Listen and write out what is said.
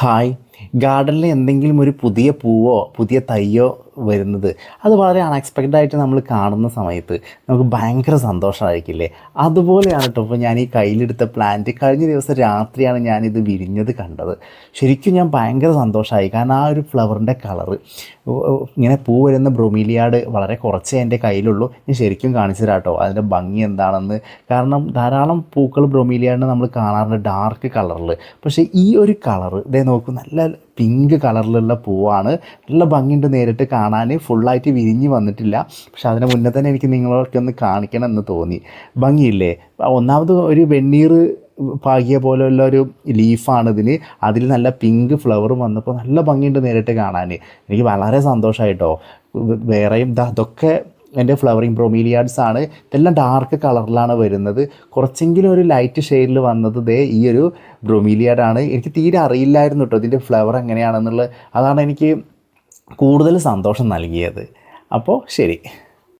Hi. ഗാർഡനിൽ എന്തെങ്കിലും ഒരു പുതിയ പൂവോ പുതിയ തൈയോ വരുന്നത് അത് വളരെ അൺഎക്സ്പെക്റ്റഡ് ആയിട്ട് നമ്മൾ കാണുന്ന സമയത്ത് നമുക്ക് ഭയങ്കര സന്തോഷമായിരിക്കില്ലേ? അതുപോലെയാണ് കേട്ടോ ഇപ്പോൾ ഞാൻ ഈ കയ്യിലെടുത്ത പ്ലാന്റ് കഴിഞ്ഞ ദിവസം രാത്രിയാണ് ഞാനിത് വിരിഞ്ഞത് കണ്ടത്. ശരിക്കും ഞാൻ ഭയങ്കര സന്തോഷമായി. കാരണം ആ ഒരു ഫ്ലവറിന്റെ കളറ് ഇങ്ങനെ പൂ വരുന്ന ബ്രൊമീലിയാട് വളരെ കുറച്ചേ എന്റെ കയ്യിലുള്ളൂ. ഞാൻ ശരിക്കും കാണിച്ചു കേട്ടോ അതിന്റെ ഭംഗി എന്താണെന്ന്. കാരണം ധാരാളം പൂക്കൾ ബ്രൊമീലിയാടിനെ നമ്മൾ കാണാറുണ്ട് ഡാർക്ക് കളറിൽ പക്ഷേ ഈ ഒരു കളറ് ഇതേ നോക്കും നല്ല പിങ്ക് കളറിലുള്ള പൂവാണ്. നല്ല ഭംഗിയുണ്ട് നേരിട്ട് കാണാൻ. ഫുള്ളായിട്ട് വിരിഞ്ഞ് വന്നിട്ടില്ല. പക്ഷെ അതിന് മുന്നേ തന്നെ എനിക്ക് നിങ്ങളൊക്കെ ഒന്ന് കാണിക്കണം എന്ന് തോന്നി. ഭംഗിയില്ലേ? ഒന്നാമത് ഒരു വെണ്ണീർ പാകിയ പോലെയുള്ള ഒരു ലീഫാണ് ഇതിന്. അതിൽ നല്ല പിങ്ക് ഫ്ലവറും വന്നപ്പോൾ നല്ല ഭംഗിയുണ്ട് നേരിട്ട് കാണാൻ. എനിക്ക് വളരെ സന്തോഷമായിട്ടോ വേറെയും ഇതൊക്കെ എന്റെ ഫ്ലവറിങ് ബ്രോമീലിയാഡ്സ് ആണ്. ഇതെല്ലാം ഡാർക്ക് കളറിലാണ് വരുന്നത്. കുറച്ചെങ്കിലും ഒരു ലൈറ്റ് ഷെയ്ഡിൽ വന്നത് ദേ ഈ ഒരു ബ്രോമീലിയാഡാണ് എനിക്ക് തീരെ അറിയില്ലായിരുന്നു കേട്ടോ ഇതിന്റെ ഫ്ലവർ എങ്ങനെയാണെന്നുള്ളത്. അതാണ് എനിക്ക് കൂടുതൽ സന്തോഷം നൽകിയത്. അപ്പോൾ ശരി.